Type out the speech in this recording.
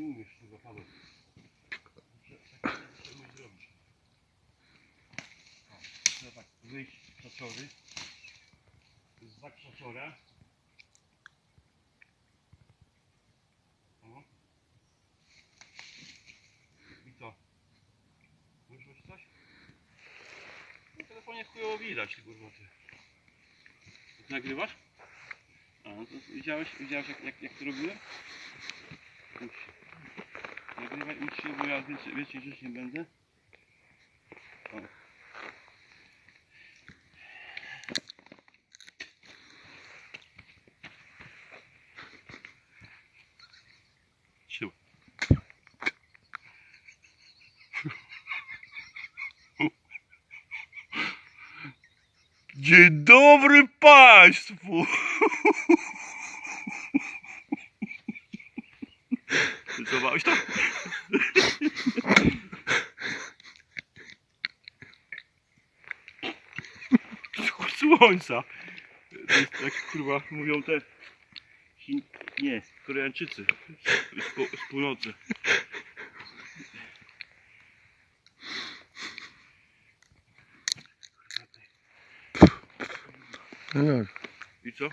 nie umiesz tego panowie. Muszę zrobić. Trzeba tak wyjść z krzaczory. Z. O. I to. Wyszło coś? Telefonie chujowo widać, kurwa ty. ty nagrywasz? A, no to widziałeś, widziałeś jak, jak, jak to robiłem? Się. Nagrywaj, ucz się, bo ja więcej, więcej rzeczy nie będę. O. Dzień dobry Państwu! Zobacz to? Wschód słońca. To jest tak kurwa mówią te Chin... nie, Koreańczycy z, po, z północy. No jak? I co?